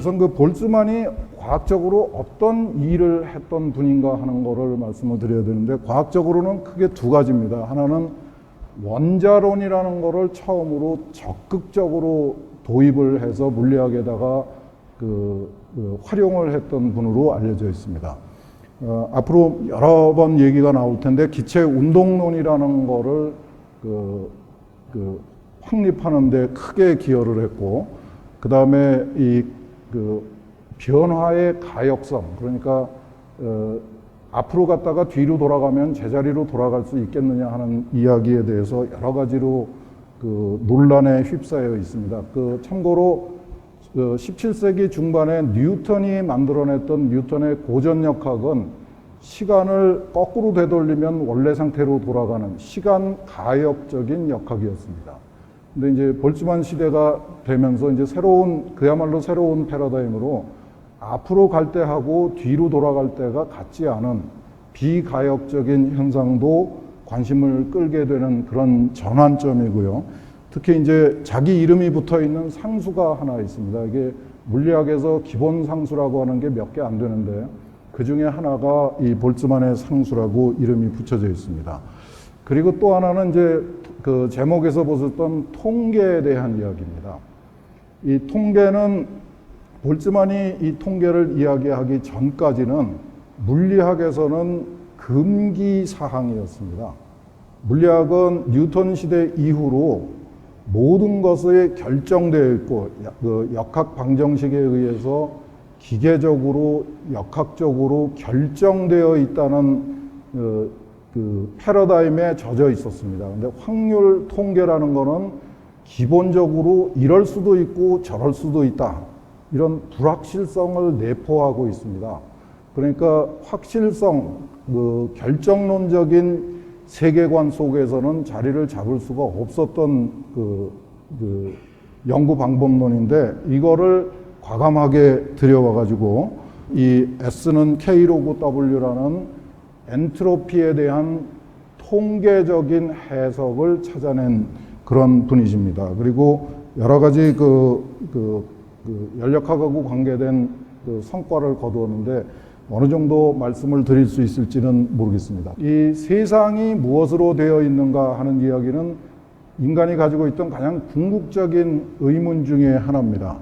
우선 그 볼츠만이 과학적으로 어떤 일을 했던 분인가 하는 거를 말씀을 드려야 되는데 과학적으로는 크게 두 가지입니다. 하나는 원자론이라는 거를 처음으로 적극적으로 도입을 해서 물리학에다가 그, 그 활용을 했던 분으로 알려져 있습니다. 어, 앞으로 여러 번 얘기가 나올 텐데 기체 운동론이라는 거를 그, 그 확립하는데 크게 기여를 했고 그 다음에 이 그 변화의 가역성 그러니까 어, 앞으로 갔다가 뒤로 돌아가면 제자리로 돌아갈 수 있겠느냐 하는 이야기에 대해서 여러 가지로 그 논란에 휩싸여 있습니다. 그 참고로 그 17세기 중반에 뉴턴이 만들어냈던 뉴턴의 고전역학은 시간을 거꾸로 되돌리면 원래 상태로 돌아가는 시간 가역적인 역학이었습니다. 근데 이제 볼츠만 시대가 되면서 이제 새로운 그야말로 새로운 패러다임으로 앞으로 갈 때하고 뒤로 돌아갈 때가 같지 않은 비가역적인 현상도 관심을 끌게 되는 그런 전환점이고요. 특히 이제 자기 이름이 붙어 있는 상수가 하나 있습니다. 이게 물리학에서 기본 상수라고 하는 게 몇 개 안 되는데 그 중에 하나가 이 볼츠만의 상수라고 이름이 붙여져 있습니다. 그리고 또 하나는 이제 그 제목에서 보셨던 통계에 대한 이야기입니다. 이 통계는 볼츠만이 이 통계를 이야기하기 전까지는 물리학에서는 금기 사항이었습니다. 물리학은 뉴턴 시대 이후로 모든 것이 결정되어 있고 그 역학 방정식에 의해서 기계적으로 역학적으로 결정되어 있다는 그, 그 패러다임에 젖어 있었습니다. 근데 확률 통계라는 거는 기본적으로 이럴 수도 있고 저럴 수도 있다. 이런 불확실성을 내포하고 있습니다. 그러니까 확실성, 그 결정론적인 세계관 속에서는 자리를 잡을 수가 없었던 그, 그 연구 방법론인데 이거를 과감하게 들여와가지고 이 S는 K로고 W라는 엔트로피에 대한 통계적인 해석을 찾아낸 그런 분이십니다. 그리고 여러 가지 그, 그, 그 연력학하고 관계된 그 성과를 거두었는데 어느 정도 말씀을 드릴 수 있을지는 모르겠습니다. 이 세상이 무엇으로 되어 있는가 하는 이야기는 인간이 가지고 있던 가장 궁극적인 의문 중에 하나입니다.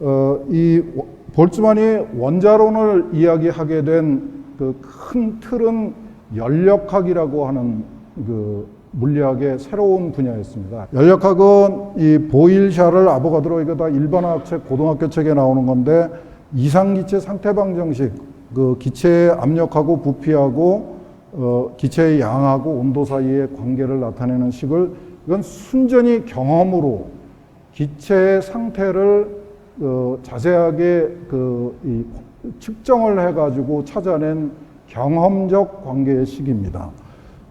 어, 이 볼츠만이 원자론을 이야기하게 된 그 큰 틀은 연력학이라고 하는 그 물리학의 새로운 분야였습니다. 연력학은 이 보일샤를 아보가드로 이거 다 일반화학책 고등학교 책에 나오는 건데 이상기체 상태방 정식 그 기체의 압력하고 부피하고 어, 기체의 양하고 온도 사이의 관계를 나타내는 식을 이건 순전히 경험으로 기체의 상태를 어, 자세하게 그, 이, 측정을 해가지고 찾아낸 경험적 관계의 식입니다.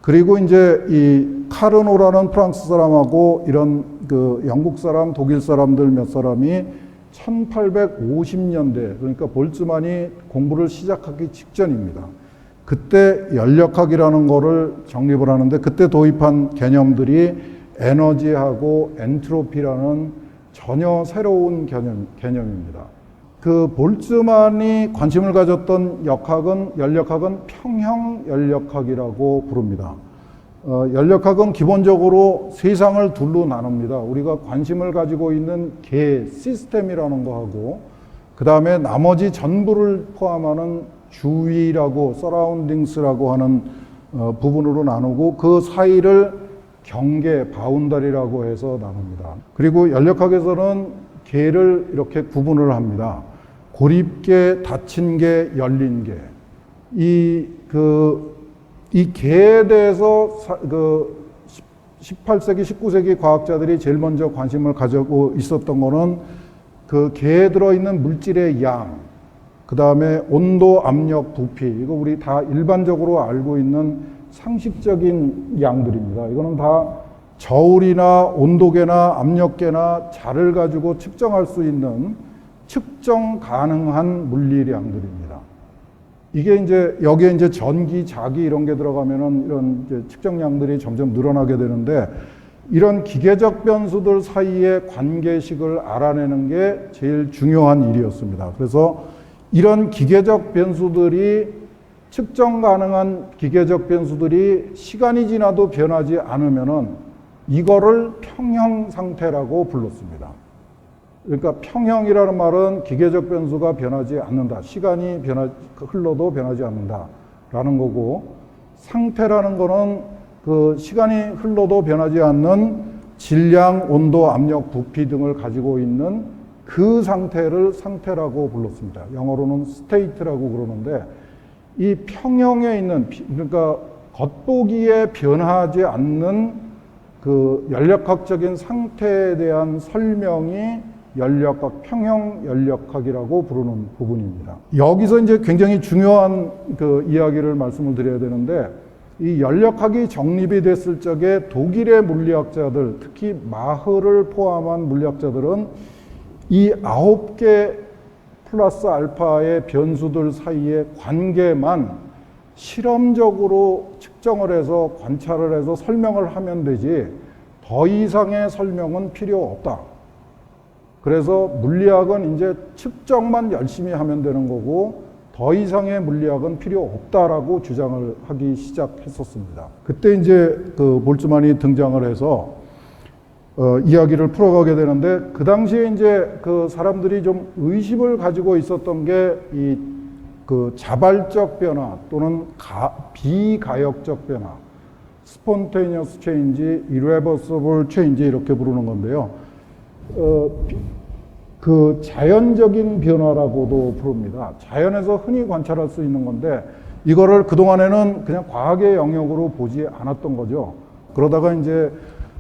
그리고 이제 이 카르노라는 프랑스 사람하고 이런 그 영국 사람, 독일 사람들 몇 사람이 1850년대 그러니까 볼츠만이 공부를 시작하기 직전입니다. 그때 연력학이라는 거를 정립을 하는데 그때 도입한 개념들이 에너지하고 엔트로피라는 전혀 새로운 개념, 개념입니다. 그 볼츠만이 관심을 가졌던 역학은 연력학은 평형 연력학이라고 부릅니다. 어, 연력학은 기본적으로 세상을 둘로 나눕니다. 우리가 관심을 가지고 있는 개 시스템이라는 거하고 그 다음에 나머지 전부를 포함하는 주위라고 서라운딩스라고 하는 어, 부분으로 나누고 그 사이를 경계 바운다리라고 해서 나눕니다. 그리고 연력학에서는 개를 이렇게 구분을 합니다. 고립계, 닫힌 개, 열린 개. 이, 그, 이 개에 대해서 사, 그 18세기, 19세기 과학자들이 제일 먼저 관심을 가지고 있었던 거는 그 개에 들어있는 물질의 양, 그 다음에 온도, 압력, 부피. 이거 우리 다 일반적으로 알고 있는 상식적인 양들입니다. 이거는 다 저울이나 온도계나 압력계나 자를 가지고 측정할 수 있는 측정 가능한 물리량들입니다. 이게 이제 여기에 이제 전기, 자기 이런 게 들어가면은 이런 측정량들이 점점 늘어나게 되는데 이런 기계적 변수들 사이의 관계식을 알아내는 게 제일 중요한 일이었습니다. 그래서 이런 기계적 변수들이 측정 가능한 기계적 변수들이 시간이 지나도 변하지 않으면은 이거를 평형 상태라고 불렀습니다. 그러니까 평형이라는 말은 기계적 변수가 변하지 않는다. 시간이 변하, 흘러도 변하지 않는다 라는 거고 상태라는 거는 그 시간이 흘러도 변하지 않는 질량, 온도, 압력, 부피 등을 가지고 있는 그 상태를 상태라고 불렀습니다. 영어로는 스테이트라고 그러는데 이 평형에 있는 비- 그러니까 겉보기에 변하지 않는 그 연력학적인 상태에 대한 설명이 연력학, 평형 연력학이라고 부르는 부분입니다. 여기서 이제 굉장히 중요한 그 이야기를 말씀을 드려야 되는데 이 연력학이 정립이 됐을 적에 독일의 물리학자들, 특히 마흐를 포함한 물리학자들은 이 아홉 개 플러스 알파의 변수들 사이의 관계만 실험적으로 측정을 해서 관찰을 해서 설명을 하면 되지 더 이상의 설명은 필요 없다. 그래서 물리학은 이제 측정만 열심히 하면 되는 거고 더 이상의 물리학은 필요 없다라고 주장을 하기 시작했었습니다. 그때 이제 그 볼츠만이 등장을 해서 어, 이야기를 풀어가게 되는데 그 당시에 이제 그 사람들이 좀 의심을 가지고 있었던 게 이 그 자발적 변화 또는 가, 비가역적 변화, spontaneous change, irreversible change 이렇게 부르는 건데요. 어, 비- 그 자연적인 변화라고도 부릅니다. 자연에서 흔히 관찰할 수 있는 건데 이거를 그동안에는 그냥 과학의 영역으로 보지 않았던 거죠. 그러다가 이제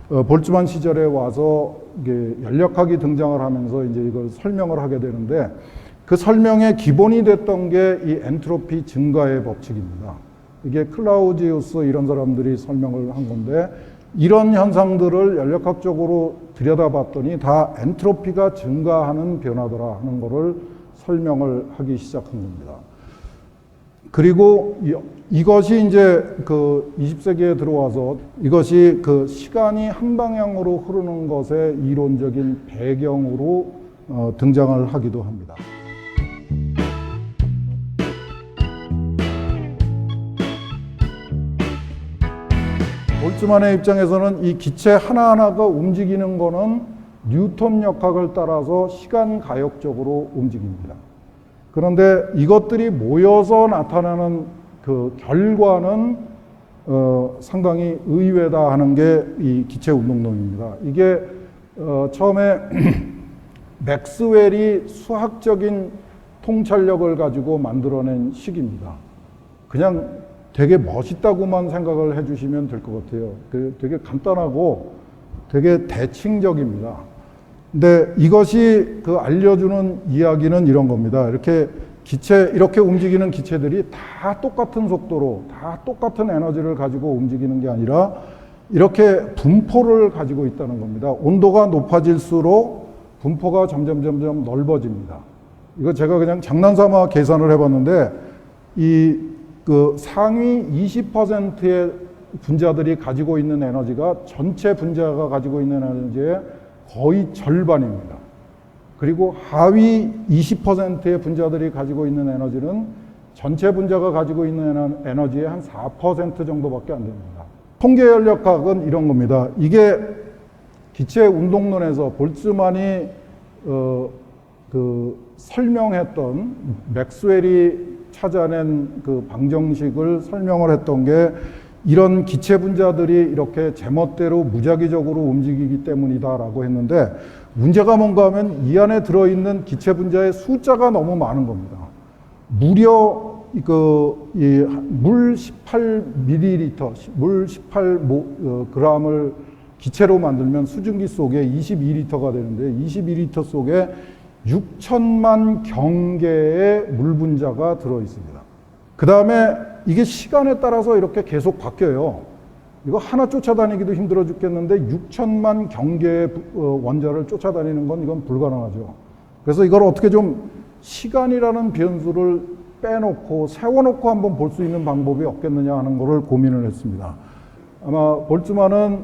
어, 볼츠만 시절에 와서 연력학이 등장을 하면서 이제 이걸 설명을 하게 되는데 그 설명의 기본이 됐던 게 이 엔트로피 증가의 법칙입니다. 이게 클라우지우스 이런 사람들이 설명을 한 건데 이런 현상들을 연력학적으로 들여다봤더니 다 엔트로피가 증가하는 변화더라 하는 거를 설명을 하기 시작한 겁니다. 그리고 이- 이것이 이제 그 20세기에 들어와서 이것이 그 시간이 한 방향으로 흐르는 것의 이론적인 배경으로 어, 등장을 하기도 합니다. 볼츠만의 입장에서는 이 기체 하나하나가 움직이는 거는 뉴턴 역학을 따라서 시간 가역적으로 움직입니다. 그런데 이것들이 모여서 나타나는 그 결과는 어, 상당히 의외다 하는 게 이 기체 운동론입니다. 이게 어, 처음에 맥스웰이 수학적인 통찰력을 가지고 만들어낸 식입니다. 그냥 되게 멋있다고만 생각을 해주시면 될 것 같아요. 그 되게 간단하고 되게 대칭적입니다. 근데 이것이 그 알려주는 이야기는 이런 겁니다. 이렇게 기체, 이렇게 움직이는 기체들이 다 똑같은 속도로, 다 똑같은 에너지를 가지고 움직이는 게 아니라 이렇게 분포를 가지고 있다는 겁니다. 온도가 높아질수록 분포가 점점 점점 넓어집니다. 이거 제가 그냥 장난삼아 계산을 해봤는데 이 그 상위 20%의 분자들이 가지고 있는 에너지가 전체 분자가 가지고 있는 에너지의 거의 절반입니다. 그리고 하위 20%의 분자들이 가지고 있는 에너지는 전체 분자가 가지고 있는 에너- 에너지의 한 4% 정도밖에 안 됩니다. 통계 연력학은 이런 겁니다. 이게 기체 운동론에서 볼츠만이 어, 그 설명했던 맥스웰이 찾아낸 그 방정식을 설명을 했던 게 이런 기체 분자들이 이렇게 제멋대로 무작위적으로 움직이기 때문이다라고 했는데 문제가 뭔가 하면 이 안에 들어있는 기체 분자의 숫자가 너무 많은 겁니다. 무려 그물 18ml, 물 18 모- 어, g을 기체로 만들면 수증기 속에 22리터가 되는데 22리터 속에 6천만 경계의 물 분자가 들어 있습니다. 그 다음에 이게 시간에 따라서 이렇게 계속 바뀌어요. 이거 하나 쫓아다니기도 힘들어 죽겠는데 6천만 경계의 부- 어, 원자를 쫓아다니는 건 이건 불가능하죠. 그래서 이걸 어떻게 좀 시간이라는 변수를 빼놓고 세워놓고 한번 볼 수 있는 방법이 없겠느냐 하는 거를 고민을 했습니다. 아마 볼츠만은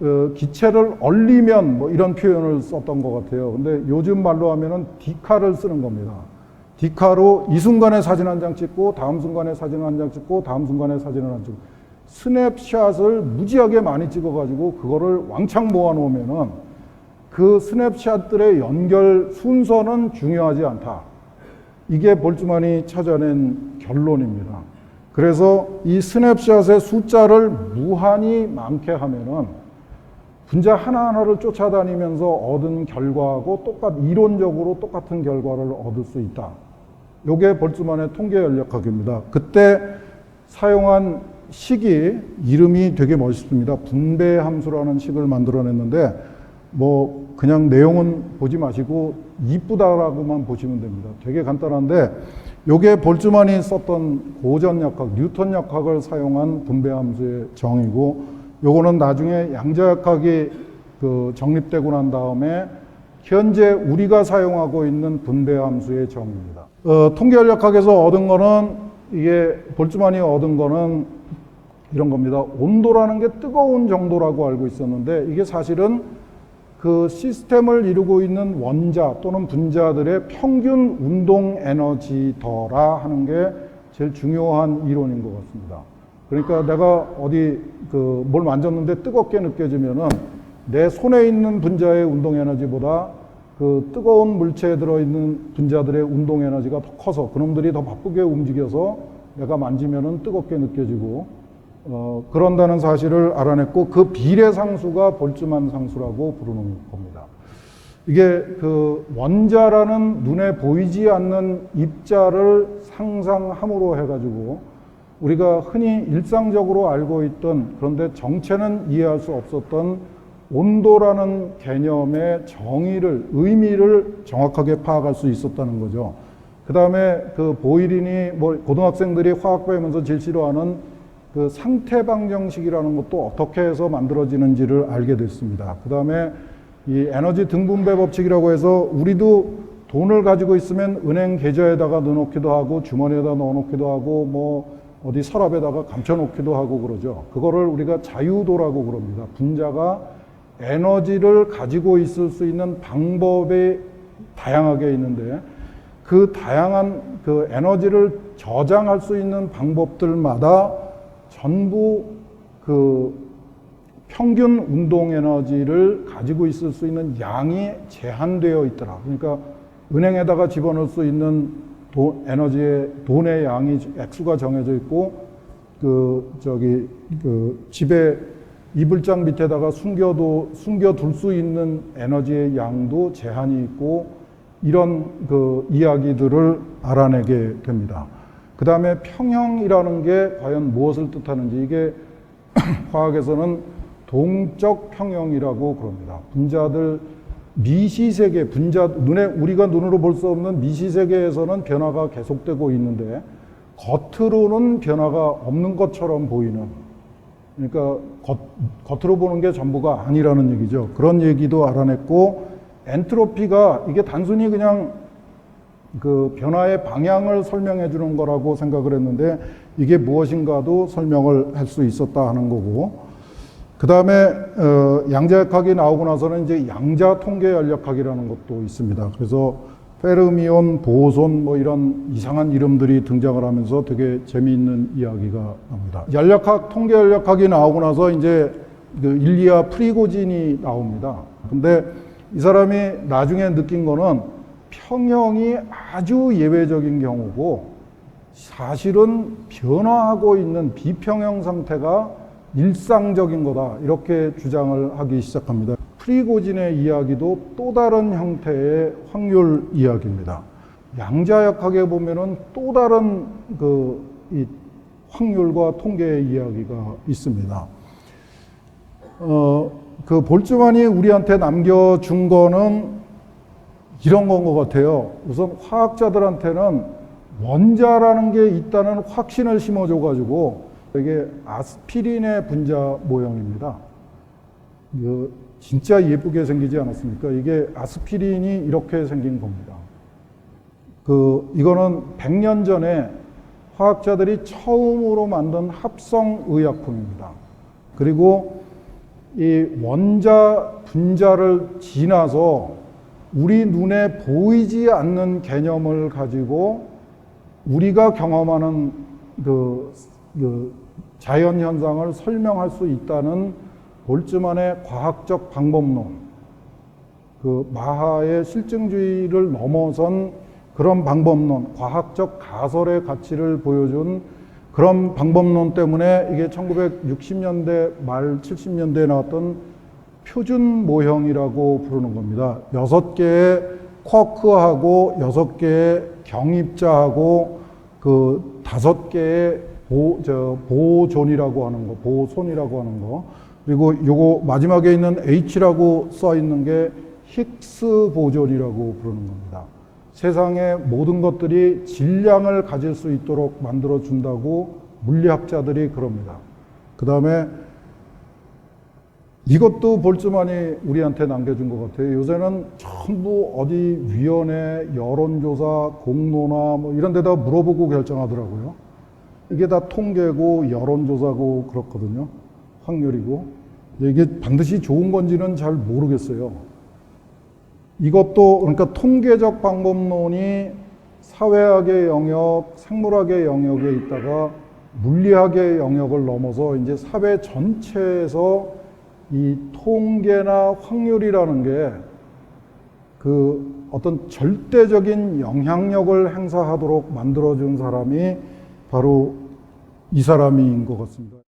어, 기체를 얼리면 뭐 이런 표현을 썼던 것 같아요. 근데 요즘 말로 하면은 디카를 쓰는 겁니다. 디카로 이 순간에 사진 한 장 찍고 다음 순간에 사진 한 장 찍고 다음 순간에 사진을 한 장. 스냅샷을 무지하게 많이 찍어가지고 그거를 왕창 모아놓으면은 그 스냅샷들의 연결 순서는 중요하지 않다. 이게 볼츠만이 찾아낸 결론입니다. 그래서 이 스냅샷의 숫자를 무한히 많게 하면은 분자 하나하나를 쫓아다니면서 얻은 결과하고 똑같 이론적으로 똑같은 결과를 얻을 수 있다. 요게 볼츠만의 통계 연력학입니다. 그때 사용한 식이 이름이 되게 멋있습니다. 분배 함수라는 식을 만들어냈는데 뭐 그냥 내용은 보지 마시고 이쁘다라고만 보시면 됩니다. 되게 간단한데 요게 볼츠만이 썼던 고전 역학, 뉴턴 역학을 사용한 분배 함수의 정의고 요거는 나중에 양자역학이 그 정립되고 난 다음에 현재 우리가 사용하고 있는 분배 함수의 정의입니다. 어, 통계연력학에서 얻은 거는 이게 볼츠만이 얻은 거는 이런 겁니다. 온도라는 게 뜨거운 정도라고 알고 있었는데 이게 사실은 그 시스템을 이루고 있는 원자 또는 분자들의 평균 운동 에너지더라 하는 게 제일 중요한 이론인 것 같습니다. 그러니까 내가 어디 그 뭘 만졌는데 뜨겁게 느껴지면은 내 손에 있는 분자의 운동 에너지보다 그 뜨거운 물체에 들어있는 분자들의 운동 에너지가 더 커서 그놈들이 더 바쁘게 움직여서 내가 만지면은 뜨겁게 느껴지고 어, 그런다는 사실을 알아냈고 그 비례 상수가 볼츠만 상수라고 부르는 겁니다. 이게 그 원자라는 눈에 보이지 않는 입자를 상상함으로 해가지고 우리가 흔히 일상적으로 알고 있던 그런데 정체는 이해할 수 없었던 온도라는 개념의 정의를 의미를 정확하게 파악할 수 있었다는 거죠. 그 다음에 그 보이린이 뭐 고등학생들이 화학 배우면서 제일 싫어하는 그 상태 방정식이라는 것도 어떻게 해서 만들어지는지를 알게 됐습니다. 그 다음에 이 에너지 등분배 법칙이라고 해서 우리도 돈을 가지고 있으면 은행 계좌에다가 넣어놓기도 하고 주머니에다 넣어놓기도 하고 뭐 어디 서랍에다가 감춰놓기도 하고 그러죠. 그거를 우리가 자유도라고 그럽니다. 분자가 에너지를 가지고 있을 수 있는 방법이 다양하게 있는데 그 다양한 그 에너지를 저장할 수 있는 방법들마다 전부 그 평균 운동 에너지를 가지고 있을 수 있는 양이 제한되어 있더라. 그러니까 은행에다가 집어넣을 수 있는 돈, 에너지의 돈의 양이 액수가 정해져 있고 그 저기 그 집에 이불장 밑에다가 숨겨도 숨겨둘 수 있는 에너지의 양도 제한이 있고 이런 그 이야기들을 알아내게 됩니다. 그 다음에 평형이라는 게 과연 무엇을 뜻하는지 이게 화학에서는 동적 평형이라고 그럽니다. 분자들 미시세계 분자 눈에 우리가 눈으로 볼 수 없는 미시세계에서는 변화가 계속되고 있는데 겉으로는 변화가 없는 것처럼 보이는 그러니까 겉, 겉으로 보는 게 전부가 아니라는 얘기죠. 그런 얘기도 알아냈고 엔트로피가 이게 단순히 그냥 그 변화의 방향을 설명해 주는 거라고 생각을 했는데 이게 무엇인가도 설명을 할 수 있었다 하는 거고 그 다음에 어, 양자역학이 나오고 나서는 이제 양자 통계 연력학이라는 것도 있습니다. 그래서 페르미온, 보손 뭐 이런 이상한 이름들이 등장을 하면서 되게 재미있는 이야기가 납니다. 연력학, 통계 연력학이 나오고 나서 이제 그 일리아 프리고진이 나옵니다. 근데 이 사람이 나중에 느낀 거는 평형이 아주 예외적인 경우고 사실은 변화하고 있는 비평형 상태가 일상적인 거다 이렇게 주장을 하기 시작합니다. 프리고진의 이야기도 또 다른 형태의 확률 이야기입니다. 양자역학에 보면은 또 다른 그 이 확률과 통계의 이야기가 있습니다. 어, 그 볼츠만이 우리한테 남겨준 거는 이런 건 것 같아요. 우선 화학자들한테는 원자라는 게 있다는 확신을 심어줘가지고 이게 아스피린의 분자 모형입니다. 이거 진짜 예쁘게 생기지 않았습니까? 이게 아스피린이 이렇게 생긴 겁니다. 그 이거는 100년 전에 화학자들이 처음으로 만든 합성 의약품입니다. 그리고 이 원자 분자를 지나서 우리 눈에 보이지 않는 개념을 가지고 우리가 경험하는 그, 그 자연 현상을 설명할 수 있다는 볼츠만의 과학적 방법론, 그 마하의 실증주의를 넘어선 그런 방법론, 과학적 가설의 가치를 보여준 그런 방법론 때문에 이게 1960년대 말 70년대에 나왔던 표준 모형이라고 부르는 겁니다. 여섯 개의 쿼크하고 여섯 개의 경입자하고 그 다섯 개의 보, 저, 보존이라고 하는 거, 보손이라고 하는 거, 그리고 요거 마지막에 있는 H라고 써 있는 게 힉스 보존이라고 부르는 겁니다. 세상의 모든 것들이 질량을 가질 수 있도록 만들어 준다고 물리학자들이 그럽니다. 그 다음에 이것도 볼츠만이 우리한테 남겨준 것 같아요. 요새는 전부 어디 위원회, 여론조사, 공론화 뭐 이런 데다 물어보고 결정하더라고요. 이게 다 통계고 여론조사고 그렇거든요. 확률이고. 이게 반드시 좋은 건지는 잘 모르겠어요. 이것도 그러니까 통계적 방법론이 사회학의 영역, 생물학의 영역에 있다가 물리학의 영역을 넘어서 이제 사회 전체에서 이 통계나 확률이라는 게 그 어떤 절대적인 영향력을 행사하도록 만들어준 사람이 바로 이 사람인 것 같습니다.